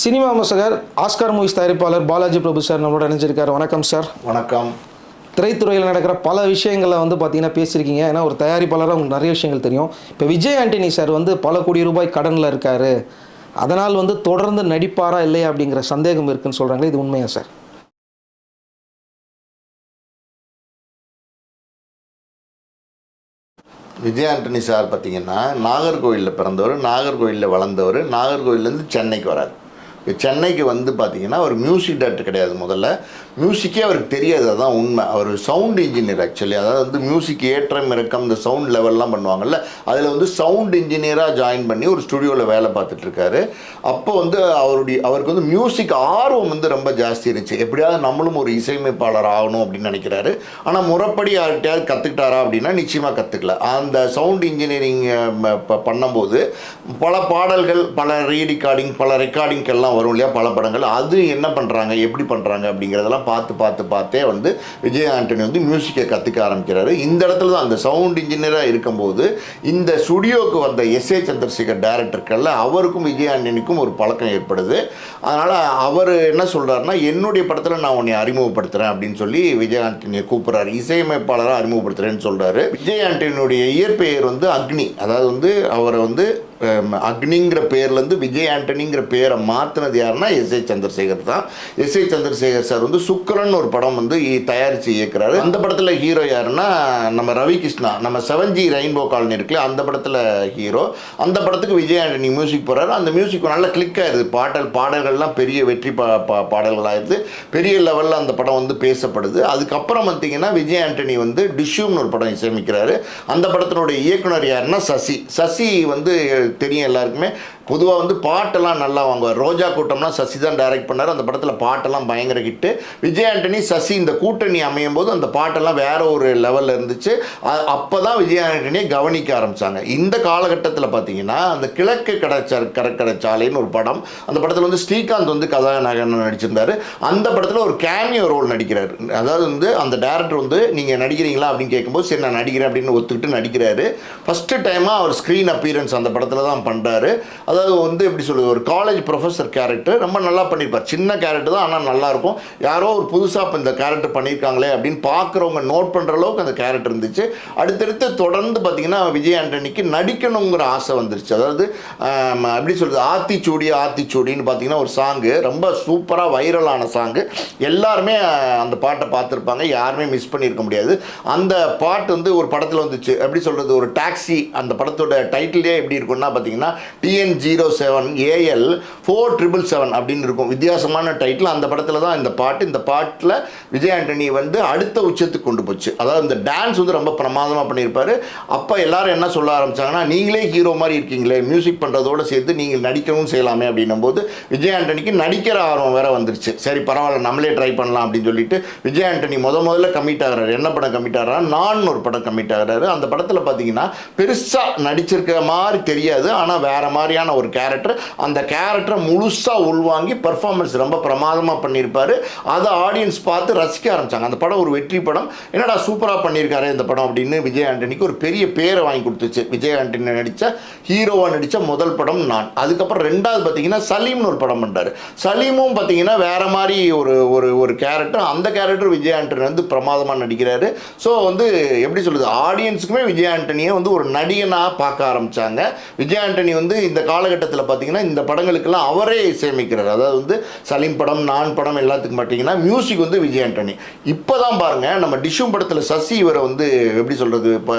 Cinema விமர்சகர் Oscar movies தயாரிப்பாளர் பாலாஜி பிரபு sir நம்மளோட இணைஞ்சிருக்காரு. வணக்கம் சார். வணக்கம். திரைத்துறையில் நடக்கிற பல விஷயங்களை வந்து பார்த்தீங்கன்னா பேசியிருக்கீங்க. ஏன்னா ஒரு தயாரிப்பாளராக உங்களுக்கு நிறைய விஷயங்கள் தெரியும். இப்போ விஜய் ஆண்டனி சார் வந்து பல கோடி ரூபாய் கடனில் இருக்காரு. அதனால் வந்து தொடர்ந்து நடிப்பாரா இல்லையா அப்படிங்கிற சந்தேகம் இருக்குன்னு சொல்கிறாங்களே இது உண்மையா சார்? விஜய் ஆண்டனி சார் பார்த்தீங்கன்னா நாகர்கோவிலில் பிறந்தவர் நாகர்கோவிலில் வளர்ந்தவர் நாகர்கோவிலேருந்து சென்னைக்கு வரார். சென்னைக்கு வந்து பார்த்தீங்கன்னா ஒரு மியூசிக் டேரக்டர் கிடையாது முதல்ல. மியூசிக்கே அவருக்கு தெரியாது அதான் உண்மை. அவர் சவுண்ட் இன்ஜினியர் ஆக்சுவலி அதாவது வந்து மியூசிக் ஏற்றம் இறக்கம் இந்த சவுண்ட் லெவல்லாம் பண்ணுவாங்கல்ல அதில் வந்து சவுண்ட் இன்ஜினியராக ஜாயின் பண்ணி ஒரு ஸ்டுடியோவில் வேலை பார்த்துட்ருக்காரு அப்போ வந்து அவருடைய அவருக்கு வந்து மியூசிக் ஆர்வம் வந்து ரொம்ப ஜாஸ்தி இருந்துச்சு. எப்படியாவது நம்மளும் ஒரு இசையமைப்பாளர் ஆகணும் அப்படின்னு நினைக்கிறாரு. ஆனால் முறைப்படி யார்கிட்டயாவது கற்றுக்கிட்டாரா அப்படின்னா நிச்சயமாக கற்றுக்கல அந்த சவுண்ட் இன்ஜினியரிங் பண்ணும்போது பல பாடல்கள் பல ரீரெக்கார்டிங் பல ரெக்கார்டிங்க்கெல்லாம் வரும் இல்லையா பல படங்கள். அது என்ன பண்ணுறாங்க எப்படி பண்ணுறாங்க அப்படிங்கிறதெல்லாம் பார்த்து பார்த்து பார்த்தே வந்து விஜய் ஆண்டனி வந்து மியூசிக்கை கற்றுக்க ஆரம்பிக்கிறாரு. இந்த இடத்துல தான் அந்த சவுண்ட் இன்ஜினியராக இருக்கும்போது இந்த ஸ்டுடியோவுக்கு வந்த எஸ் ஏ சந்திரசேகர் டேரக்டருக்கல்ல அவருக்கும் விஜய் ஆண்டனிக்கும் ஒரு பழக்கம் ஏற்படுது. அதனால் அவர் என்ன சொல்கிறாருன்னா என்னுடைய படத்தில் நான் உன்னை அறிமுகப்படுத்துகிறேன் அப்படின்னு சொல்லி விஜய் ஆண்டனியை கூப்பிட்றாரு. இசையமைப்பாளராக அறிமுகப்படுத்துகிறேன்னு சொல்கிறாரு விஜய் ஆண்டனியுடைய இயற்பெயர் வந்து அக்னி. அதாவது வந்து அவரை வந்து அக்னிங்கிற பேர்லேருந்து விஜய் ஆண்டனிங்கிற பேரை மாற்றினது யாருன்னா எஸ் ஏ சந்திரசேகர் தான். எஸ் ஏ சந்திரசேகர் சார் வந்து சுக்கரன் ஒரு படம் வந்து தயாரித்து இயக்குறாரு. அந்த படத்தில் ஹீரோ யாருன்னா நம்ம ரவி கிருஷ்ணா நம்ம செவன் ஜி ரெயின்போ காலனி இருக்குல்ல அந்த படத்தில் ஹீரோ. அந்த படத்துக்கு விஜய் ஆண்டனி மியூசிக் போகிறாரு அந்த மியூசிக் நல்லா கிளிக் ஆயிருது. பாடல் பாடல்கள்லாம் பெரிய வெற்றி பா பா- பாடல்களாயிருது. பெரிய லெவலில் அந்த படம் வந்து பேசப்படுது. அதுக்கப்புறம் பார்த்தீங்கன்னா விஜய் ஆண்டனி வந்து டிஷ்யூம்னு ஒரு படம் இசையமைக்கிறாரு. அந்த படத்தினுடைய இயக்குனர் யாருன்னா சசி. சசி வந்து தெரியும் எல்லாருக்குமே. பொதுவாக வந்து பாட்டெல்லாம் நல்லா வாங்குவார். ரோஜா கூட்டம்லாம் சசி தான் டைரக்ட் பண்ணார். அந்த படத்தில் பாட்டெல்லாம் பயங்கர ஹிட்டு விஜய் ஆண்டனி சசி இந்த கூட்டணி அமையும் போது அந்த பாட்டெல்லாம் வேற ஒரு லெவலில் இருந்துச்சு. அப்போ தான் விஜய் ஆண்டனியை கவனிக்க ஆரம்பித்தாங்க இந்த காலகட்டத்தில் பார்த்தீங்கன்னா அந்த கிழக்கு கடற்சா கடற்கரை சாலைன்னு ஒரு படம். அந்த படத்தில் வந்து ஸ்ரீகாந்த் வந்து கதாநாயகன் நடிச்சிருந்தாரு. அந்த படத்தில் ஒரு கேமியோ ரோல் நடிக்கிறார். அதாவது வந்து அந்த டேரக்டர் வந்து நீங்கள் நடிக்கிறீங்களா? அப்படின்னு கேட்கும்போது சரி நான் நடிக்கிறேன் அப்படின்னு ஒத்துக்கிட்டு நடிக்கிறாரு. ஃபஸ்ட்டு டைமாக அவர் ஸ்க்ரீன் அப்பியரன்ஸ் அந்த படத்தில் தான் பண்ணுறாரு அதாவது வந்து எப்படி சொல்லுது ஒரு காலேஜ் ப்ரொஃபஸர் கேரக்டர் ரொம்ப நல்லா பண்ணியிருப்பார் சின்ன கேரக்டர் தான் ஆனால் நல்லாயிருக்கும் யாரோ ஒரு புதுசாக இப்போ இந்த கேரக்டர் பண்ணியிருக்காங்களே அப்படின்னு பார்க்குறவங்க நோட் பண்ணுற அளவுக்கு அந்த கேரக்டர் இருந்துச்சு. அடுத்தடுத்து தொடர்ந்து பார்த்திங்கன்னா விஜய் ஆண்டனிக்கு நடிக்கணுங்கிற ஆசை வந்துருச்சு. அதாவது எப்படி சொல்கிறது ஆத்திச்சூடி ஆத்திச்சூடின்னு பார்த்தீங்கன்னா ஒரு சாங்கு ரொம்ப சூப்பராக வைரலான சாங்கு எல்லாருமே அந்த பாட்டை பார்த்துருப்பாங்க. யாருமே மிஸ் பண்ணியிருக்க முடியாது. அந்த பாட்டு வந்து ஒரு படத்தில் வந்துச்சு. எப்படி சொல்கிறது ஒரு டாக்ஸி அந்த படத்தோட டைட்டிலே எப்படி இருக்கும்னா பார்த்தீங்கன்னா TN zero seven AL four triple seven அப்படின்னு இருக்கும். வித்தியாசமான டைட்டில் அந்த படத்தில் தான் இந்த பாட்டு. இந்த பாட்டில் விஜய் ஆண்டனி வந்து அடுத்த உச்சத்துக்கு கொண்டு போச்சு. அதாவது இந்த டான்ஸ் வந்து ரொம்ப பிரமாதமாக பண்ணியிருப்பார். அப்போ எல்லாரும் என்ன சொல்ல ஆரம்பிச்சாங்கன்னா நீங்களே ஹீரோ மாதிரி இருக்கீங்களே. மியூசிக் பண்ணுறதோட சேர்த்து நீங்கள் நடிக்கவும் செய்யலாமே. அப்படின்னும் போது விஜய் ஆண்டனிக்கு நடிக்கிற ஆர்வம் வேற வந்துருச்சு. சரி பரவாயில்ல. நம்மளே ட்ரை பண்ணலாம். அப்படின்னு சொல்லிட்டு விஜய் ஆண்டனி முத முதல்ல கமிட் ஆகிறார். என்ன படம் கமிட் ஆகிறாரு நான் ஒரு படம் கமிட் ஆகிறாரு. அந்த படத்தில் பார்த்தீங்கன்னா பெருசாக நடிச்சிருக்கிற மாதிரி தெரியாது. ஆனால் வேற மாதிரியான ஒரு கேரக்டர் அந்த கேரக்டரை முழுசாக உள்வாங்கி பர்ஃபார்மன்ஸ் ரொம்ப பிரமாதமாக பண்ணியிருப்பாரு. அதை ஆடியன்ஸ் பார்த்து ரசிக்க ஆரம்பிச்சாங்க. அந்த படம் ஒரு வெற்றி படம். என்னடா சூப்பராக பண்ணியிருக்காரு இந்த படம் அப்படின்னு விஜய் ஆண்டனிக்கு ஒரு பெரிய பேரை வாங்கி கொடுத்துச்சு. விஜய் ஆண்டனி நடித்த ஹீரோவாக நடித்த முதல் படம் நான். அதுக்கப்புறம் ரெண்டாவது பார்த்தீங்கன்னா சலீம்னு ஒரு படம் பண்ணார் சலீமும் பார்த்தீங்கன்னா வேற மாதிரி ஒரு ஒரு ஒரு கேரக்டர் அந்த கேரக்டர் விஜய் ஆண்டனி வந்து பிரமாதமாக நடிக்கிறாரு. ஸோ வந்து எப்படி சொல்லுது ஆடியன்ஸுக்குமே விஜய் ஆண்டனியை வந்து ஒரு நடிகனாக பார்க்க ஆரம்பிச்சாங்க. விஜய் ஆண்டனி வந்து இந்த காலகட்டத்தில் பார்த்தீங்கன்னா இந்த படங்களுக்கெல்லாம் அவரே இசையமைக்கிறார் அதாவது வந்து சலீம் படம் நான் படம் எல்லாத்துக்கும் பார்த்தீங்கன்னா மியூசிக் வந்து விஜய் ஆண்டனி. இப்போ தான் பாருங்க நம்ம டிஷும் படத்தில் சசி இவரை வந்து எப்படி சொல்கிறது இப்போ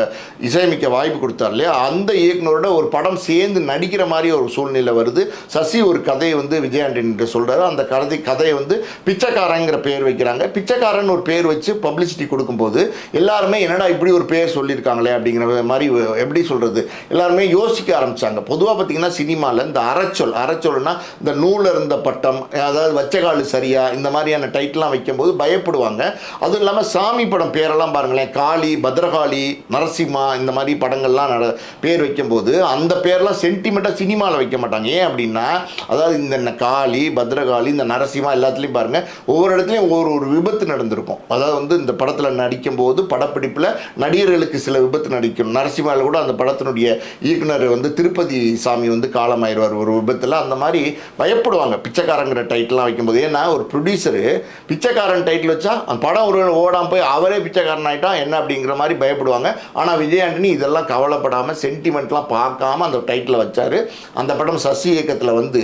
இசையமைக்க வாய்ப்பு கொடுத்தார் இல்லையா? அந்த இயக்குனரோட ஒரு படம் சேர்ந்து நடிக்கிற மாதிரி ஒரு சூழ்நிலை வருது. சசி ஒரு கதையை வந்து விஜய் ஆண்டனி சொல்கிறாரு அந்த கதை கதையை வந்து பிச்சைக்காரங்கிற பேர் வைக்கிறாங்க. பிச்சைக்காரன் ஒரு பேர் வச்சு பப்ளிசிட்டி கொடுக்கும்போது எல்லாருமே என்னடா இப்படி ஒரு பேர் சொல்லியிருக்காங்களே அப்படிங்கிற மாதிரி எப்படி சொல்கிறது எல்லாருமே யோசிக்க ஆரம்பிச்சாங்க. பொதுவாக பார்த்தீங்கன்னா சினிமாவில் இந்த அறச்சொல் அறச்சொல்னா இந்த நூலில் இருந்த பட்டம் அதாவது வச்சகாலு சரியா இந்த மாதிரியான டைட்டிலாம் வைக்கும்போது பயப்படுவாங்க. அதுவும் இல்லாமல் சாமி படம் பேரெல்லாம் பாருங்களேன் காளி பத்ரகாளி நரசிம்மா இந்த மாதிரி படங்கள்லாம் நட பேர் வைக்கும்போது அந்த பேர்லாம் சென்டிமெண்ட்டாக சினிமாவில் வைக்க மாட்டாங்க. ஏன் அப்படின்னா அதாவது இந்த காளி பத்ரகாளி இந்த நரசிம்மா எல்லாத்துலேயும் பாருங்கள் ஒவ்வொரு இடத்துலையும் ஒவ்வொரு ஒரு விபத்து நடந்திருக்கும். அதாவது வந்து இந்த படத்தில் நடிக்கும்போது படப்பிடிப்பில் நடிகர்களுக்கு சில விபத்து நடிக்கும். நரசிம்மாவில் கூட அந்த படத்தினுடைய இயக்குனர் வந்து திருப்பதி சாமி வந்து காளி காலமாயிடுவார் ஒரு விபத்தில் அந்த மாதிரி பயப்படுவாங்க. பிச்சைக்காரங்கிற டைட்டிலாம் வைக்கும்போது. ஏன்னா ஒரு ப்ரொடியூசரு பிச்சைக்காரன் டைட்டில் வச்சா அந்த படம் ஒரு ஓடாம போய் அவரே பிச்சைக்காரன் ஆகிட்டான் என்ன அப்படிங்கிற மாதிரி பயப்படுவாங்க. ஆனால் விஜய் ஆண்டனி இதெல்லாம் கவலைப்படாமல் சென்டிமெண்ட்லாம் பார்க்காம அந்த டைட்டில் வச்சார். அந்த படம் சசி இயக்கத்தில் வந்து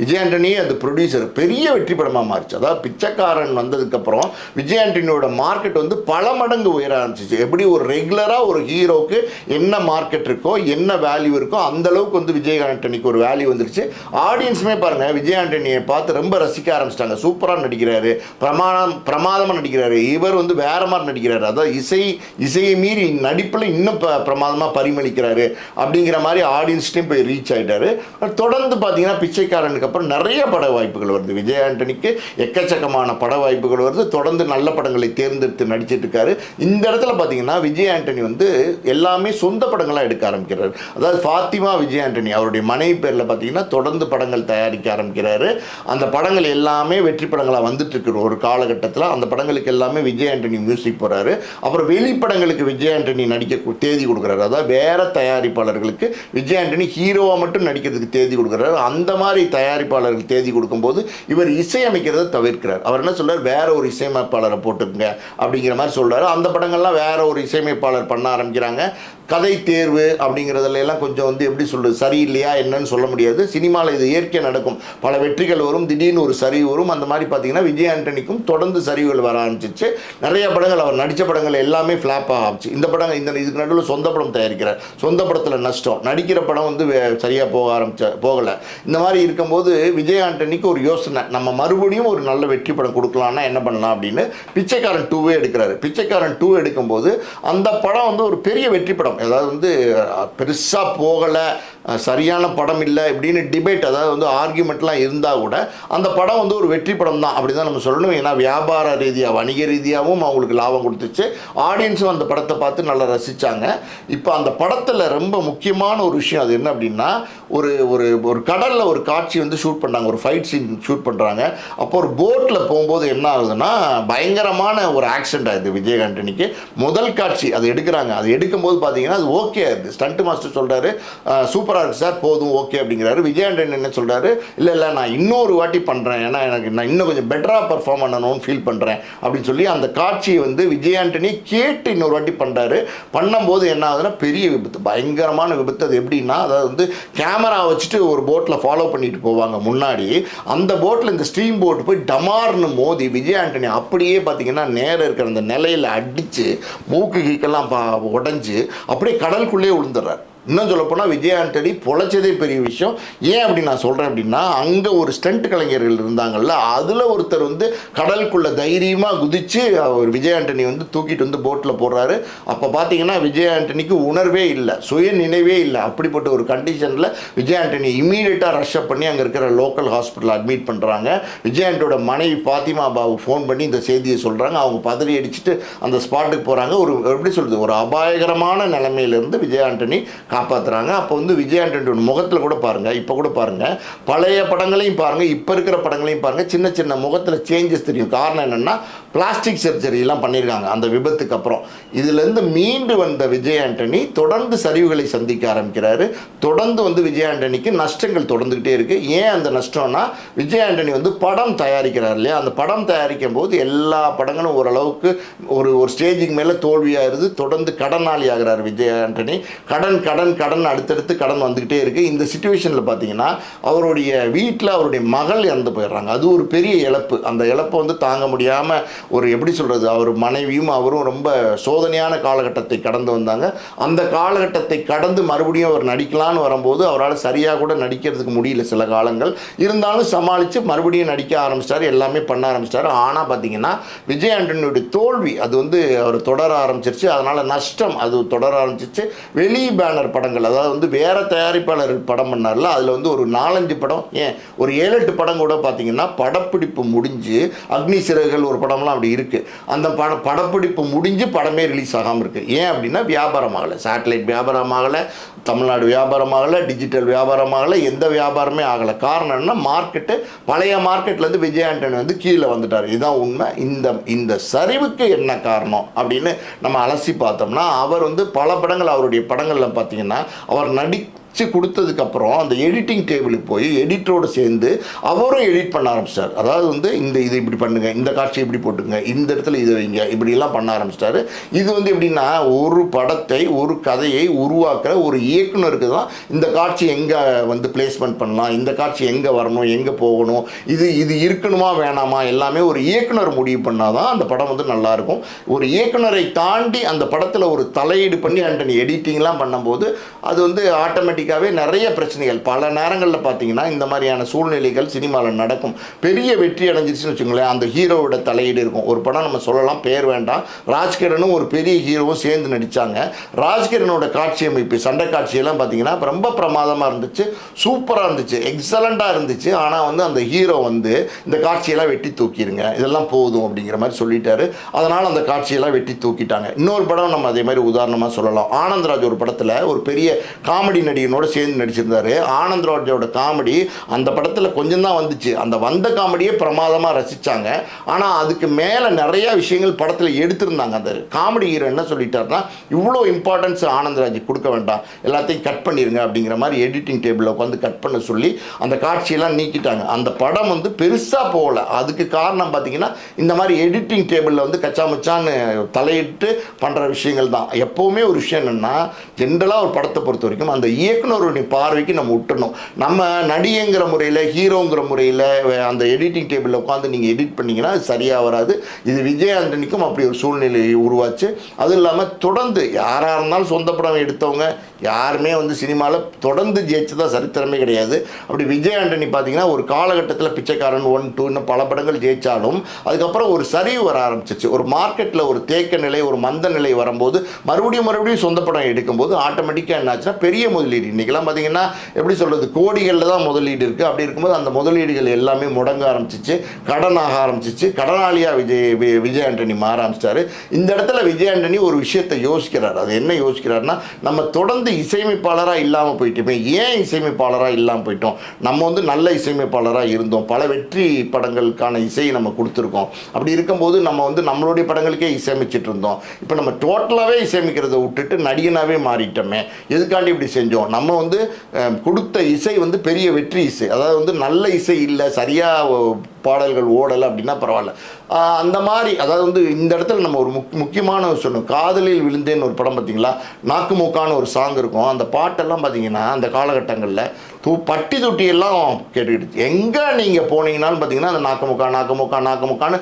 விஜய் ஆண்டனி அந்த ப்ரொடியூசர் பெரிய வெற்றி படமாக மாறிச்சு. அதாவது பிச்சைக்காரன் வந்ததுக்கப்புறம் விஜய் ஆண்டனியோட மார்க்கெட் வந்து பல மடங்கு உயர ஆரம்பிச்சிச்சு. எப்படி ஒரு ரெகுலராக ஒரு ஹீரோக்கு என்ன மார்க்கெட் இருக்கோ என்ன வேல்யூ இருக்கோ அந்தளவுக்கு வந்து விஜய் ஆண்டனிக்கு ஒரு வேல்யூ வந்துருச்சு. ஆடியன்ஸுமே பாருங்க விஜய் ஆண்டனியை பார்த்து ரொம்ப ரசிக்க ஆரம்பிச்சிட்டாங்க. சூப்பராக நடிக்கிறாரு. பிரமாதம் பிரமாதமாக நடிக்கிறாரு. இவர் வந்து வேற மாதிரி நடிக்கிறாரு. அதாவது இசை இசையை மீறி நடிப்பில் இன்னும் ப பிரமாதமாக பரிமளிக்கிறாரு அப்படிங்கிற மாதிரி ஆடியன்ஸ்டையும் போய் ரீச் ஆயிட்டாரு. தொடர்ந்து பார்த்தீங்கன்னா பிச்சைக்காரனுக்கு அப்புறம் நிறைய பட வாய்ப்புகள் வருது. விஜய் ஆண்டனிக்கு எக்கச்சக்கமான பட வாய்ப்புகள் வருது. தொடர்ந்து நல்ல படங்களை தேர்ந்தெடுத்து நடிச்சிட்டு இருக்காரு. இந்த இடத்துல பார்த்தீங்கன்னா விஜய் ஆண்டனி வந்து எல்லாமே சொந்த படங்களாக எடுக்க ஆரம்பிக்கிறார். அதாவது ஃபாத்திமா விஜய் ஆண்டனி அவருடைய மனைவி பேரில் பார்த்தீங்கன்னா தொடர்ந்து படங்கள் தயாரிக்க ஆரம்பிக்கிறாரு. அந்த படங்கள் எல்லாமே வெற்றி படங்களாக வந்துட்டுருக்குற ஒரு காலகட்டத்தில் அந்த படங்களுக்கு எல்லாமே விஜய் ஆண்டனி மியூசிக் போகிறாரு அப்புறம் வெளிப்படங்களுக்கு விஜய் ஆண்டனி நடிக்க தேதி கொடுக்குறாரு. அதாவது வேறு தயாரிப்பாளர்களுக்கு விஜய் ஆண்டனி ஹீரோவாக மட்டும் நடிக்கிறதுக்கு தேதி கொடுக்குறாரு. அந்த மாதிரி தயாரிப்பாளர்கள் தேதி கொடுக்கும்போது இவர் இசையமைக்கிறதை தவிர்க்கிறார். அவர் என்ன சொல்கிறார் வேற ஒரு இசையமைப்பாளரை போட்டுக்குங்க அப்படிங்கிற மாதிரி சொல்கிறாரு அந்த படங்கள்லாம் வேற ஒரு இசையமைப்பாளர் பண்ண ஆரம்பிக்கிறாங்க. கதை தேர்வு அப்படிங்கிறதுல எல்லாம் கொஞ்சம் வந்து எப்படி சொல்கிறது சரியில்லையா என்னன்னு சொல்ல முடியாது. சினிமாவில் இது இயற்கை நடக்கும். பல வெற்றிகள் வரும் திடீர்னு ஒரு சரிவு வரும். அந்த மாதிரி பார்த்தீங்கன்னா விஜய் ஆண்டனிக்கும் தொடர்ந்து சரிவுகள் வர ஆரம்பிச்சிச்சு. நிறைய படங்கள் அவர் நடித்த படங்கள் எல்லாமே ஃப்ளாப் ஆரம்பிச்சு இந்த படங்கள் இந்த இதுக்கு நடுவில் சொந்த படம் தயாரிக்கிறார். சொந்த படத்தில் நஷ்டம். நடிக்கிற படம் வந்து சரியாக போக ஆரம்பிச்ச போகலை. இந்த மாதிரி இருக்கும்போது விஜய் ஆண்டனிக்கு ஒரு யோசனை. நம்ம மறுபடியும் ஒரு நல்ல வெற்றி படம் கொடுக்கலாம்னா என்ன பண்ணலாம் அப்படின்னு பிச்சைக்காரன் டூவே எடுக்கிறாரு. பிச்சைக்காரன் டூ எடுக்கும்போது அந்த படம் வந்து ஒரு பெரிய வெற்றி படம். அதாவது வந்து பெருசாக போகலை. சரியான படம் இல்லை இப்படின்னு டிபேட் அதாவது வந்து ஆர்கியூமெண்ட்லாம் இருந்தால் கூட அந்த படம் வந்து ஒரு வெற்றி படம் தான் அப்படி தான் நம்ம சொல்லணும். ஏன்னா வியாபார ரீதியாக வணிக ரீதியாகவும் அவங்களுக்கு லாபம் கொடுத்துச்சு. ஆடியன்ஸும் அந்த படத்தை பார்த்து நல்லா ரசித்தாங்க இப்போ அந்த படத்தில் ரொம்ப முக்கியமான ஒரு விஷயம் அது என்ன அப்படின்னா ஒரு ஒரு ஒரு கடலில் ஒரு காட்சி வந்து ஷூட் பண்ணாங்க. ஒரு ஃபைட் சீன் ஷூட் பண்ணுறாங்க அப்போ ஒரு போட்டில் போகும்போது என்ன ஆகுதுன்னா பயங்கரமான ஒரு ஆக்சிடென்ட் ஆகுது விஜயகாண்டனிக்கு முதல் காட்சி அது எடுக்கிறாங்க. அது எடுக்கும்போது பார்த்தீங்கன்னா அது ஓகே ஆகுது ஸ்டண்ட் மாஸ்டர் சொல்கிறாரு சூப்பராக இருக்கு சார் போதும் ஓகே அப்படிங்கிறாரு. விஜய் என்ன சொல்கிறாரு இல்லை இல்லை நான் இன்னொரு வாட்டி பண்ணுறேன் ஏன்னா எனக்கு நான் இன்னும் கொஞ்சம் பெட்டராக பர்ஃபார்ம் பண்ணணும்னு ஃபீல் பண்ணுறேன் அப்படின்னு சொல்லி அந்த காட்சியை வந்து விஜய் ஆண்டனி கேட்டு இன்னொரு வாட்டி பண்ணுறாரு பண்ணும்போது என்ன ஆகுதுன்னா பெரிய விபத்து பயங்கரமான விபத்து. அது எப்படின்னா அதாவது வந்து கேமரா வச்சுட்டு ஒரு போட்டில் ஃபாலோ பண்ணிட்டு போவாங்க முன்னாடி. அந்த போட்டில் இந்த ஸ்ட்ரீம் போட் போய் டமார்னு மோதி விஜய் ஆண்டனி அப்படியே பார்த்தீங்கன்னா நேரம் இருக்கிற அந்த நிலையில் அடித்து மூக்கு கீக்கெல்லாம் பா உடஞ்சி அப்படியே கடலுக்குள்ளேயே விழுந்துடுறார் இன்னும் சொல்லப்போனால் விஜய் ஆண்டனி பொழைச்சதே பெரிய விஷயம். ஏன் அப்படி நான் சொல்கிறேன் அப்படின்னா அங்கே ஒரு ஸ்டண்ட் கலைஞர்கள் இருந்தாங்கல்ல அதில் ஒருத்தர் வந்து கடலுக்குள்ள தைரியமாக குதித்து அவர் விஜய் ஆண்டனி வந்து தூக்கிட்டு வந்து போட்டில் போடுறாரு அப்போ பார்த்தீங்கன்னா விஜய் ஆண்டனிக்கு உணர்வே இல்லை சுய நினைவே இல்லை. அப்படிப்பட்ட ஒரு கண்டிஷனில் விஜய் ஆண்டனி இம்மீடியட்டாக ரஷ்அப் பண்ணி அங்கே இருக்கிற லோக்கல் ஹாஸ்பிட்டல் அட்மிட் பண்ணுறாங்க விஜய் ஆண்டோட மனைவி ஃபாத்திமா பாபு ஃபோன் பண்ணி இந்த செய்தியை சொல்கிறாங்க அவங்க பதறி அடிச்சுட்டு அந்த ஸ்பாட்டுக்கு போகிறாங்க ஒரு எப்படி சொல்கிறது ஒரு அபாயகரமான நிலைமையிலேருந்து விஜய் ஆண்டனி காப்பாற்றுறாங்க அப்போ வந்து விஜய் முகத்தில் கூட பாருங்கள் இப்போ கூட பாருங்கள் பழைய படங்களையும் பாருங்கள் இப்போ இருக்கிற படங்களையும் பாருங்கள் சின்ன சின்ன முகத்தில் சேஞ்சஸ் தெரியும். காரணம் என்னென்னா பிளாஸ்டிக் சர்ஜரிலாம் பண்ணியிருக்காங்க அந்த விபத்துக்கு அப்புறம். இதுலேருந்து மீண்டு வந்த விஜய் ஆண்டனி தொடர்ந்து சரிவுகளை சந்திக்க ஆரம்பிக்கிறாரு. தொடர்ந்து வந்து விஜய் ஆண்டனிக்கு நஷ்டங்கள் தொடர்ந்துக்கிட்டே இருக்குது ஏன் அந்த நஷ்டம்னா விஜய் ஆண்டனி வந்து படம் தயாரிக்கிறார் இல்லையா? அந்த படம் தயாரிக்கும் போது எல்லா படங்களும் ஓரளவுக்கு ஒரு ஒரு ஸ்டேஜுக்கு மேலே தோல்வியாகிறது தொடர்ந்து கடனாளி ஆகிறார் விஜய் ஆண்டனி. கடன் கடன் கடன் அடுத்தடுத்து கடன் வந்துக்கிட்டே இருக்குது இந்த சுச்சுவேஷனில் பார்த்தீங்கன்னா அவருடைய வீட்டில் அவருடைய மகள் இறந்து போயிடுறாங்க. அது ஒரு பெரிய இழப்பு. அந்த இழப்பை வந்து தாங்க முடியாமல் ஒரு எப்படி சொல்கிறது அவர் மனைவியும் அவரும் ரொம்ப சோதனையான காலகட்டத்தை கடந்து வந்தாங்க. அந்த காலகட்டத்தை கடந்து மறுபடியும் அவர் நடிக்கலான்னு வரும்போது அவரால் சரியாக கூட நடிக்கிறதுக்கு முடியல சில காலங்கள். இருந்தாலும் சமாளித்து மறுபடியும் நடிக்க ஆரம்பிச்சிட்டாரு எல்லாமே பண்ண ஆரம்பிச்சிட்டார் ஆனால் பார்த்தீங்கன்னா விஜய் ஆண்டனியோட தோல்வி அது வந்து அவர் தொடர ஆரம்பிச்சிருச்சு. அதனால் நஷ்டம் அது தொடர ஆரம்பிச்சிருச்சு. வெளி பேனர் படங்கள் அதாவது வந்து வேறு தயாரிப்பாளர் படம் பண்ணார்ல அதில் வந்து ஒரு நாலஞ்சு படம் ஏன் ஒரு ஏழு எட்டு படம் கூட பார்த்தீங்கன்னா படப்பிடிப்பு முடிஞ்சு அக்னி சிறகுகள் ஒரு படம்லாம் அப்படி இருக்குது அந்த பட படப்பிடிப்பு முடிஞ்சு படமே ரிலீஸ் ஆகாமல் இருக்குது ஏன் அப்படின்னா வியாபாரம் ஆகலை. சேட்டலைட் வியாபாரம் ஆகலை தமிழ்நாடு வியாபாரம் ஆகலை டிஜிட்டல் வியாபாரம் ஆகலை எந்த வியாபாரமே ஆகலை. காரணம் என்ன மார்க்கெட்டு பழைய மார்க்கெட்லேருந்து விஜய் ஆண்டனி வந்து கீழே வந்துட்டார். இதுதான் உண்மை. இந்த இந்த சரிவுக்கு என்ன காரணம் அப்படின்னு நம்ம அலசி பார்த்தோம்னா அவர் வந்து பல படங்கள் அவருடைய படங்களில் பார்த்தீங்கன்னா அவர் நடி வச்சு கொடுத்ததுக்கப்புறம் அந்த எடிட்டிங் டேபிளுக்கு போய் எடிட்டரோடு சேர்ந்து அவரும் எடிட் பண்ண ஆரம்பிச்சிட்டார் அதாவது வந்து இந்த இது இப்படி பண்ணுங்கள் இந்த காட்சி இப்படி போட்டுங்க இந்த இடத்துல இதை வைங்க இப்படிலாம் பண்ண ஆரம்பிச்சிட்டாரு இது வந்து எப்படின்னா ஒரு படத்தை ஒரு கதையை உருவாக்குற ஒரு இயக்குனருக்கு தான் இந்த காட்சி எங்கே வந்து பிளேஸ்மெண்ட் பண்ணலாம் இந்த காட்சி எங்கே வரணும் எங்கே போகணும் இது இது இருக்கணுமா வேணாமா எல்லாமே ஒரு இயக்குனர் முடிவு பண்ணால் தான் அந்த படம் வந்து நல்லாயிருக்கும் ஒரு இயக்குனரை தாண்டி அந்த படத்தில் ஒரு தலையீடு பண்ணி அண்ட் எடிட்டிங்லாம் பண்ணும்போது அது வந்து ஆட்டோமேட்டிக் ஆட்டோமேட்டிக்காகவே நிறைய பிரச்சனைகள். பல நேரங்களில் பார்த்தீங்கன்னா இந்த மாதிரியான சூழ்நிலைகள் சினிமாவில் நடக்கும். பெரிய வெற்றி அடைஞ்சிருச்சுன்னு வச்சுங்களேன் அந்த ஹீரோவோட தலையீடு இருக்கும். ஒரு படம் நம்ம சொல்லலாம் பேர் வேண்டாம். ராஜ்கிரனும் ஒரு பெரிய ஹீரோவும் சேர்ந்து நடித்தாங்க ராஜ்கிரனோட காட்சி அமைப்பு சண்டை காட்சியெல்லாம் பார்த்தீங்கன்னா ரொம்ப பிரமாதமாக இருந்துச்சு. சூப்பராக இருந்துச்சு. எக்ஸலண்ட்டாக இருந்துச்சு. ஆனால் வந்து அந்த ஹீரோ வந்து இந்த காட்சியெல்லாம் வெட்டி தூக்கிடுங்க இதெல்லாம் போதும் அப்படிங்கிற மாதிரி சொல்லிட்டாரு. அதனால் அந்த காட்சியெல்லாம் வெட்டி தூக்கிட்டாங்க. இன்னொரு படம் நம்ம அதே மாதிரி உதாரணமாக சொல்லலாம். ஆனந்த்ராஜ் ஒரு படத்தில் ஒரு பெரிய காமெடி நடிகர் நடிகனோட சேர்ந்து நடிச்சிருந்தாரு. ஆனந்த்ராஜோட காமெடி அந்த படத்தில் கொஞ்சம் தான் வந்துச்சு. அந்த வந்த காமெடியே பிரமாதமாக ரசித்தாங்க ஆனால் அதுக்கு மேலே நிறைய விஷயங்கள் படத்தில் எடுத்திருந்தாங்க. அந்த காமெடி ஹீரோ என்ன சொல்லிட்டாருன்னா இவ்வளோ இம்பார்ட்டன்ஸ் ஆனந்த்ராஜ் கொடுக்க வேண்டாம். எல்லாத்தையும் கட் பண்ணிடுங்க அப்படிங்கிற மாதிரி எடிட்டிங் டேபிளில் உட்காந்து கட் பண்ண சொல்லி அந்த காட்சியெல்லாம் நீக்கிட்டாங்க. அந்த படம் வந்து பெருசாக போகல. அதுக்கு காரணம் பார்த்தீங்கன்னா இந்த மாதிரி எடிட்டிங் டேபிளில் வந்து கச்சா மச்சான்னு தலையிட்டு பண்ணுற விஷயங்கள் தான். எப்போவுமே ஒரு விஷயம் என்னென்னா ஜென்ரலாக ஒரு படத்தை பொறுத்த வரைக்கும் அந்த இயக்குனருடைய பார்வைக்கு நம்ம விட்டுணும் நம்ம நடிகைங்கிற முறையில் ஹீரோங்கிற முறையில் அந்த எடிட்டிங் டேபிளில் உட்காந்து நீங்கள் எடிட் பண்ணிங்கன்னா அது சரியாக வராது. இது விஜய் ஆண்டனிக்கும் அப்படி ஒரு சூழ்நிலை உருவாச்சு. அதுவும் இல்லாமல் தொடர்ந்து யாராக இருந்தாலும் சொந்த படம் எடுத்தவங்க யாருமே வந்து சினிமாவில் தொடர்ந்து ஜெயிச்சதாக சரித்திரமே கிடையாது. அப்படி விஜய் ஆண்டனி பார்த்தீங்கன்னா ஒரு காலகட்டத்தில் பிச்சைக்காரன் ஒன் டூ பல படங்கள் ஜெயித்தாலும் அதுக்கப்புறம் ஒரு சரிவு வர ஆரம்பிச்சிச்சு. ஒரு மார்க்கெட்டில் ஒரு தேக்க நிலை ஒரு மந்த நிலை வரும்போது மறுபடியும் மறுபடியும் சொந்த படம் எடுக்கும்போது ஆட்டோமேட்டிக்காக என்னாச்சுன்னா பெரிய முதலீடு இன்றைக்கெல்லாம் பார்த்தீங்கன்னா எப்படி சொல்கிறது கோடிகளில் தான் முதலீடு இருக்குது அப்படி இருக்கும்போது அந்த முதலீடுகள் எல்லாமே முடங்க ஆரம்பிச்சிச்சு. கடன் ஆக ஆரம்பிச்சிச்சு. கடனாளியாக விஜய் வி- விஜய் ஆண்டனி மாற ஆரம்பிச்சிட்டாரு. இந்த இடத்துல விஜய் ஆண்டனி ஒரு விஷயத்தை யோசிக்கிறார். அது என்ன யோசிக்கிறாருன்னா நம்ம தொடர்ந்து இசையமைப்பாளராக இல்லாமல் போயிட்டோமே. ஏன் இசையமைப்பாளராக இல்லாமல் போயிட்டோம்? நம்ம வந்து நல்ல இசையமைப்பாளராக இருந்தோம். பல வெற்றி படங்களுக்கான இசையை நம்ம கொடுத்துருக்கோம். அப்படி இருக்கும்போது நம்ம வந்து நம்மளுடைய படங்களுக்கே இசையமைச்சிட்டு இருந்தோம். இப்போ நம்ம டோட்டலாகவே இசையமைக்கிறத விட்டுட்டு நடிகனாகவே மாறிட்டோமே. எதுக்காண்டி இப்படி செஞ்சோம்? நம்ம வந்து கொடுத்த இசை வந்து பெரிய வெற்றி இசை. அதாவது வந்து நல்ல இசை இல்லை சரியாக பாடல்கள் ஓடலை அப்படின்னா பரவாயில்ல. அந்த மாதிரி அதாவது வந்து இந்த இடத்துல நம்ம ஒரு முக் முக்கியமான ஒரு சொல்லணும் காதலில் விழுந்தேன்னு ஒரு படம் பார்த்தீங்களா நாக்கு மூக்கான ஒரு சாங் இருக்கும். அந்த பாட்டெல்லாம் பார்த்தீங்கன்னா அந்த காலகட்டங்களில் தூ பட்டி தொட்டியெல்லாம் கேட்டுக்கிட்டு எங்கே நீங்கள் போனீங்கன்னாலும் பார்த்தீங்கன்னா அந்த நாக்கு முக்கா நாக்கு முக்கா நாக்கு முக்கான்னு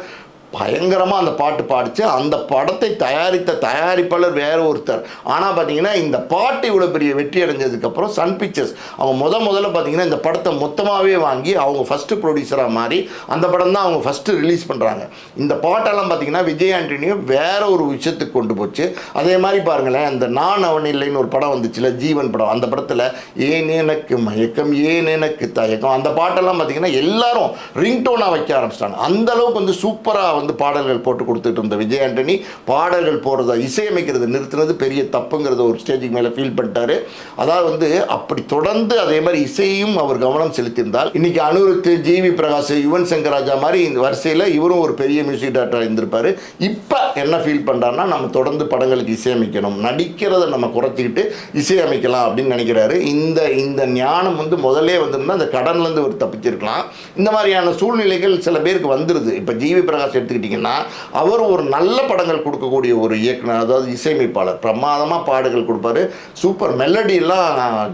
பயங்கரமாக அந்த பாட்டு பாடிச்சு அந்த படத்தை தயாரித்த தயாரிப்பாளர் வேற ஒருத்தர். ஆனால் பார்த்தீங்கன்னா இந்த பாட்டு இவ்வளோ பெரிய வெற்றி அடைஞ்சதுக்கப்புறம் சன் பிக்சர்ஸ் அவங்க முத முதல்ல பார்த்தீங்கன்னா இந்த படத்தை மொத்தமாகவே வாங்கி அவங்க ஃபஸ்ட்டு ப்ரொடியூசராக மாறி அந்த படம் தான் அவங்க ஃபஸ்ட்டு ரிலீஸ் பண்ணுறாங்க இந்த பாட்டெல்லாம் பார்த்தீங்கன்னா விஜய் ஆண்டனியும் வேற ஒரு விஷயத்துக்கு கொண்டு போச்சு. அதே மாதிரி பாருங்களேன் அந்த நான் அவன் இல்லைன்னு ஒரு படம் வந்துச்சுல ஜீவன் படம். அந்த படத்தில் ஏன் எனக்கு மயக்கம் ஏன் எனக்கு தயக்கம்? அந்த பாட்டெல்லாம் பார்த்தீங்கன்னா எல்லாரும் ரிங்டோனாக வைக்க ஆரம்பிச்சிட்டாங்க. அந்த அளவுக்கு வந்து சூப்பராக வந்து பாடல்கள் போட்டு கொடுத்துட்டு இருந்த விஜய் ஆண்டனி பாடல்கள் போடுறத இசையமைக்கிறது நிறுத்தினது பெரிய தப்புங்கிறத ஒரு ஸ்டேஜுக்கு மேலே ஃபீல் பண்ணிட்டாரு. அதாவது வந்து அப்படி தொடர்ந்து அதே மாதிரி இசையும் அவர் கவனம் செலுத்தியிருந்தால் இன்னைக்கு அனுருத்து ஜிவி பிரகாஷ் யுவன் சங்கர் ராஜா மாதிரி இந்த வரிசையில் இவரும் ஒரு பெரிய மியூசிக் டைரக்டர் இருந்திருப்பார். இப்போ என்ன ஃபீல் பண்ணுறாருன்னா நம்ம தொடர்ந்து படங்களுக்கு இசையமைக்கணும். நடிக்கிறத நம்ம குறைச்சிக்கிட்டு இசையமைக்கலாம் அப்படின்னு நினைக்கிறாரு. இந்த இந்த ஞானம் வந்து முதல்ல வந்திருந்தால் அந்த கடன்லேருந்து ஒரு தப்பிச்சிருக்கலாம். இந்த மாதிரியான சூழ்நிலைகள் சில பேருக்கு வந்துடுது இப்போ ஜிவி பிரகாஷ் எடுத்துக்கிட்டிங்கன்னா அவர் ஒரு நல்ல படங்கள் கொடுக்கக்கூடிய ஒரு இயக்குனர் அதாவது இசையமைப்பாளர். பிரமாதமாக பாடல்கள் கொடுப்பாரு. சூப்பர் மெலடியெல்லாம்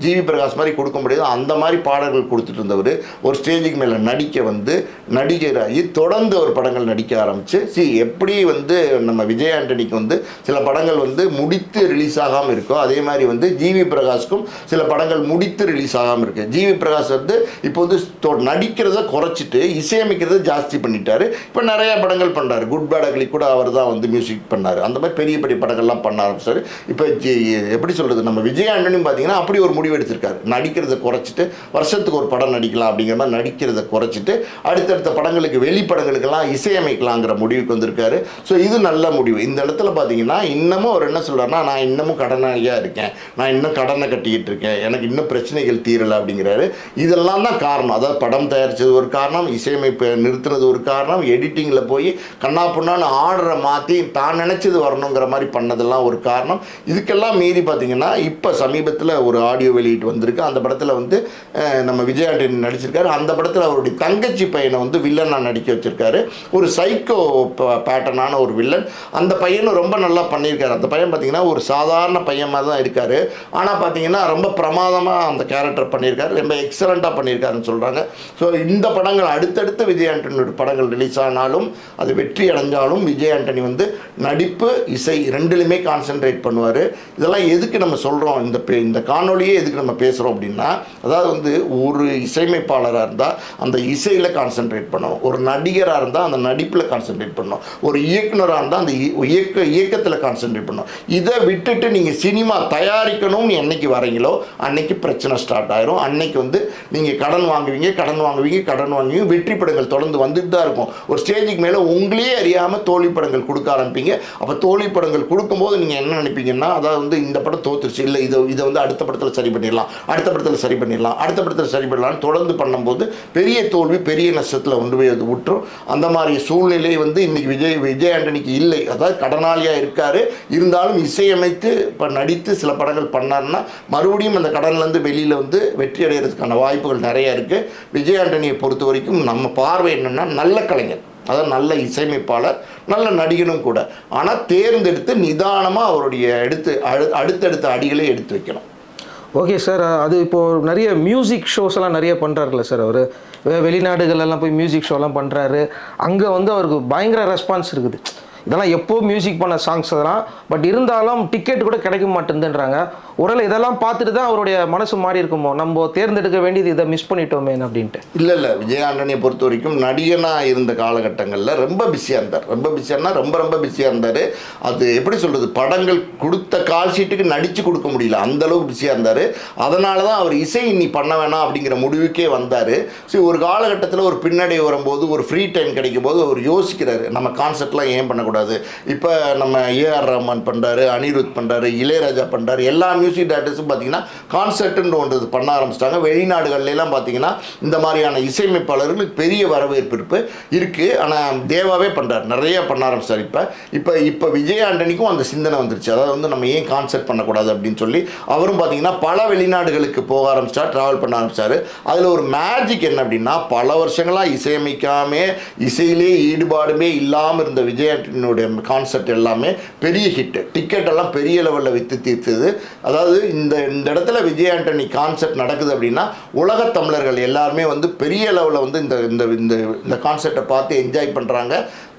ஜிவி பிரகாஷ் மாதிரி கொடுக்க முடியாது. அந்த மாதிரி பாடல்கள் கொடுத்துட்டு இருந்தவர் ஒரு ஸ்டேஜுக்கு மேலே நடிக்க வந்து நடிகராகி தொடர்ந்து ஒரு படங்கள் நடிக்க ஆரம்பிச்சு சி எப்படி வந்து நம்ம விஜய் ஆண்டனிக்கு வந்து சில படங்கள் வந்து முடித்து ரிலீஸ் ஆகாமல் இருக்கோ அதே மாதிரி வந்து ஜிவி பிரகாஷ்க்கும் சில படங்கள் முடித்து ரிலீஸ் ஆகாமல் இருக்கு. ஜிவி பிரகாஷ் வந்து இப்போ வந்து நடிக்கிறத குறைச்சிட்டு இசையமைக்கிறத ஜாஸ்தி பண்ணிட்டாரு. இப்போ நிறைய படங்கள் பண்ணுறாரு குட் பேட் அக்லி கூட அவர் தான் வந்து மியூசிக் பண்ணார். அந்த மாதிரி பெரிய பெரிய படங்கள்லாம் பண்ண ஆரம்பிச்சார். இப்போ எப்படி சொல்கிறது நம்ம விஜய் ஆண்டனியும் பார்த்தீங்கன்னா அப்படி ஒரு முடிவு எடுத்திருக்காரு. நடிக்கிறத குறைச்சிட்டு வருஷத்துக்கு ஒரு படம் நடிக்கலாம் அப்படிங்கிற மாதிரி நடிக்கிறத குறைச்சிட்டு அடுத்தடுத்த படங்களுக்கு வெளி படங்களுக்கெல்லாம் இசையமைக்கலாங்கிற முடிவுக்கு வந்திருக்காரு. ஸோ இது நல்ல முடிவு. இந்த இடத்துல பார்த்தீங்கன்னா இன்னமும் அவர் என்ன சொல்கிறாருன்னா நான் இன்னமும் கடனாளியாக இருக்கேன். நான் இன்னும் கடனை கட்டிக்கிட்டு இருக்கேன். எனக்கு இன்னும் பிரச்சனைகள் தீரலை அப்படிங்கிறாரு. இதெல்லாம் தான் காரணம். அதாவது படம் தயாரித்தது ஒரு காரணம் இசையமைப்பை நிறுத்துனது ஒரு காரணம் எடிட்டிங்கில் போய் கண்ணா புண்ணான்னு ஆர்டரை மாற்றி தான் நினச்சது வரணுங்கிற மாதிரி பண்ணதெல்லாம் ஒரு காரணம். இதுக்கெல்லாம் மீறி பார்த்திங்கன்னா இப்போ சமீபத்தில் ஒரு ஆடியோ வெளியிட்டு வந்திருக்கு. அந்த படத்தில் வந்து நம்ம விஜய் ஆண்டனி நடிச்சிருக்காரு. அந்த படத்தில் அவருடைய தங்கச்சி பையனை வந்து வில்லனாக நடிக்க வச்சிருக்காரு. ஒரு சைக்கோ பேட்டர்னான ஒரு வில்லன். அந்த பையனும் ரொம்ப நல்லா பண்ணியிருக்காரு. அந்த பையன் பார்த்திங்கன்னா ஒரு சாதாரண பையன் மாதிரி தான் இருக்கார். ஆனால் பார்த்தீங்கன்னா ரொம்ப பிரமாதமாக அந்த கேரக்டர் பண்ணியிருக்காரு. ரொம்ப எக்ஸலண்ட்டாக பண்ணியிருக்காருன்னு சொல்கிறாங்க ஸோ இந்த படங்கள் அடுத்தடுத்து விஜய் ஆண்டனியோட படங்கள் ரிலீஸ் ஆனாலும் அது வெற்றி அடைஞ்சாலும் விஜய் ஆண்டனி வந்து நடிப்பு இசை ரெண்டுலையுமே கான்சென்ட்ரேட் பண்ணுவார். இதெல்லாம் எதுக்கு நம்ம சொல்கிறோம் இந்த பே- இந்த காணொலியே எதுக்கு நம்ம பேசுகிறோம் அப்படின்னா அதாவது வந்து ஒரு இசையமைப்பாளராக இருந்தால் அந்த இசையில் கான்சென்ட்ரேட் பண்ணணும் ஒரு நடிகராக இருந்தால் அந்த நடிப்பில் கான்சென்ட்ரேட் பண்ணணும் ஒரு இயக்குனராக இருந்தால் அந்த இ- இயக்க இயக்கத்தில் கான்சென்ட்ரேட் பண்ணணும் இதை விட்டுட்டு நீங்கள் சினிமா தயாரிக்கணும்னு என்னைக்கு வரீங்களோ அன்னைக்கு பிரச்சனை ஸ்டார்ட் ஆயிரும். அன்னைக்கு வந்து நீங்கள் கடன் வாங்குவீங்க கடன் வாங்குவீங்க கடன் வாங்குவீங்க வெற்றி படங்கள் தொடர்ந்து வந்துட்டு தான் இருக்கும். ஒரு ஸ்டேஜுக்கு மேலே உங்களையே அறியாமல் தோல்வி படங்கள் கொடுக்க ஆரம்பிப்பீங்க. அப்போ தோல்வி படங்கள் கொடுக்கும்போது நீங்கள் என்ன நினைப்பீங்கன்னா அதாவது வந்து இந்த படம் தோத்துருச்சு. இல்லை இதை இதை வந்து அடுத்த படத்தில் சரி பண்ணிடலாம். அடுத்த படத்தில் சரி பண்ணிடலாம். அடுத்த படத்தில் சரி பண்ணலாம்னு தொடர்ந்து பண்ணும்போது பெரிய தோல்வி பெரிய நஷ்டத்தில் கொண்டு போய் அது விட்டுரும் அந்த மாதிரி சூழ்நிலை வந்து இன்றைக்கி விஜய் விஜய் ஆண்டனிக்கு இல்லை. அதாவது கடனாளியாக இருக்கார். இருந்தாலும் இசையமைத்து இப்போ நடித்து சில படங்கள் பண்ணாருன்னா மறுபடியும் அந்த கடன்லேருந்து வெளியில் வந்து வெற்றி அடைகிறதுக்கான வாய்ப்புகள் நிறைய இருக்குது விஜய் ஆண்டனியை பொறுத்த வரைக்கும் நம்ம பார்வை என்னென்னா நல்ல கலைஞர். அதான் நல்ல இசையமைப்பாளர் நல்ல நடிகனும் கூட. ஆனால் தேர்ந்தெடுத்து நிதானமாக அவருடைய எடுத்து அடு அடுத்தடுத்த அடிகளை எடுத்து வைக்கணும். ஓகே சார் அது இப்போது நிறைய மியூசிக் ஷோஸ் எல்லாம் நிறைய பண்ணுறாருல சார் அவர். வெளிநாடுகளெல்லாம் போய் மியூசிக் ஷோலாம் பண்ணுறாரு அங்கே வந்து அவருக்கு பயங்கர ரெஸ்பான்ஸ் இருக்குது. இதெல்லாம் எப்போ மியூசிக் பண்ண சாங்ஸ் அதெல்லாம் பட் இருந்தாலும் டிக்கெட் கூட கிடைக்க மாட்டேங்குதுன்றாங்க ஒருவேளை இதெல்லாம் பார்த்துட்டு தான் அவருடைய மனசு மாறி இருக்குமோ? நம்ம தேர்ந்தெடுக்க வேண்டியது இதை மிஸ் பண்ணிட்டோமே அப்படின்ட்டு. இல்லை இல்லை. விஜய் பொறுத்த வரைக்கும் நடிகனாக இருந்த காலகட்டங்களில் ரொம்ப பிஸியாக இருந்தார். ரொம்ப பிஸியானா ரொம்ப ரொம்ப பிஸியாக இருந்தார். அது எப்படி சொல்கிறது படங்கள் கொடுத்த கால் ஷீட்டுக்கு நடித்து கொடுக்க முடியல. அந்தளவுக்கு பிஸியாக இருந்தார். அதனால தான் அவர் இசை நீ பண்ண வேணாம் அப்படிங்கிற முடிவுக்கே வந்தார். சரி ஒரு காலகட்டத்தில் ஒரு பின்னடை வரும்போது ஒரு ஃப்ரீ டைம் கிடைக்கும் போது அவர் யோசிக்கிறாரு. நம்ம கான்செப்ட்லாம் ஏன் பண்ணக்கூடாது? இப்போ நம்ம ஏஆர் ரஹ்மான் பண்ணுறாரு அனிருத் பண்ணுறாரு இளையராஜா பண்ணுறாரு எல்லா மியூசிக் டேரக்டர்ஸும் பார்த்தீங்கன்னா கான்சர்ட்டுன்ற ஒன்று பண்ண ஆரம்பிச்சிட்டாங்க. வெளிநாடுகள்லாம் பார்த்தீங்கன்னா இந்த மாதிரியான இசையமைப்பாளர்களுக்கு பெரிய வரவேற்பு இருக்குது ஆனால் தேவாவே பண்ணுறாரு நிறைய பண்ண ஆரம்பிச்சார் இப்போ. இப்போ இப்போ விஜய் ஆண்டனிக்கும் அந்த சிந்தனை வந்துருச்சு. அதாவது வந்து நம்ம ஏன் கான்சர்ட் பண்ணக்கூடாது அப்படின்னு சொல்லி அவரும் பார்த்தீங்கன்னா பல வெளிநாடுகளுக்கு போக ஆரம்பிச்சிட்டார் ட்ராவல் பண்ண ஆரம்பிச்சார் அதில் ஒரு மேஜிக் என்ன அப்படின்னா பல வருஷங்களாக இசையமைக்காமே இசையிலே ஈடுபாடுமே இல்லாமல் இருந்த விஜய் என்னுடைய கான்செப்ட் எல்லாமே பெரிய ஹிட் டிக்கெட் எல்லாம் பெரிய லெவலில் விற்று தீர்த்தது. அதாவது இந்த இந்த இடத்துல விஜய் ஆண்டனி கான்செப்ட் நடக்குது அப்படின்னா உலக தமிழர்கள் எல்லாருமே வந்து பெரிய லெவலில் வந்து இந்த இந்த இந்த இந்த கான்செப்டை பார்த்து என்ஜாய் பண்ணுறாங்க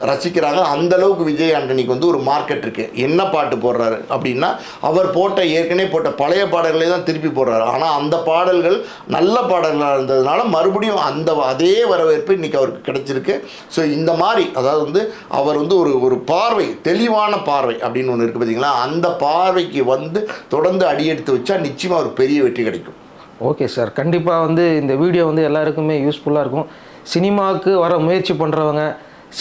ரசிக்கிறாங்க. அந்த அளவுக்கு விஜய் ஆண்டனிக்கு வந்து ஒரு மார்க்கெட் இருக்குது என்ன பாட்டு போடுறாரு அப்படின்னா அவர் போட்ட ஏற்கனவே போட்ட பழைய பாடல்களே தான் திருப்பி போடுறாரு. ஆனால் அந்த பாடல்கள் நல்ல பாடல்களாக இருந்ததுனால மறுபடியும் அந்த அதே வரவேற்பு இன்னைக்கு அவருக்கு கிடைச்சிருக்கு. ஸோ இந்த மாதிரி அதாவது வந்து அவர் வந்து ஒரு ஒரு பார்வை தெளிவான பார்வை அப்படின்னு ஒன்று இருக்குது பார்த்தீங்களா அந்த பார்வைக்கு வந்து தொடர்ந்து அடியெடுத்து வச்சா நிச்சயமாக ஒரு பெரிய வெற்றி கிடைக்கும். Okay sir. கண்டிப்பாக வந்து இந்த வீடியோ வந்து எல்லாருக்குமே யூஸ்ஃபுல்லாக இருக்கும். சினிமாவுக்கு வர முயற்சி பண்ணுறவங்க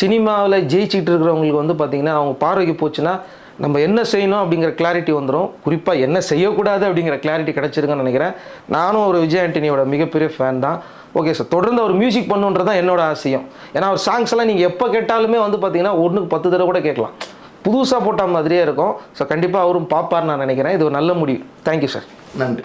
சினிமாவில் ஜெயிச்சிட்டு இருக்கிறவங்களுக்கு வந்து பார்த்திங்கன்னா அவங்க பார்வைக்கு போச்சுன்னா நம்ம என்ன செய்யணும் அப்படிங்கிற கிளாரிட்டி வந்துடும் குறிப்பாக என்ன செய்யக்கூடாது அப்படிங்கிற கிளாரிட்டி கிடச்சிருக்குன்னு நினைக்கிறேன். நானும் ஒரு விஜய் ஆண்டனியோட மிகப்பெரிய ஃபேன் தான். ஓகே சார் தொடர்ந்து அவர் மியூசிக் பண்ணுன்றது தான் என்னோட ஆசையும். ஏன்னா அவர் சாங்ஸ் எல்லாம் நீங்கள் எப்போ கேட்டாலுமே வந்து பார்த்தீங்கன்னா ஒன்றுக்கு பத்து தடவை கூட கேட்கலாம். புதுசாக போட்ட மாதிரியே இருக்கும். ஸோ கண்டிப்பாக அவரும் பார்ப்பார் நான் நினைக்கிறேன். இது ஒரு நல்ல முடிவு. தேங்க்யூ சார் நன்றி.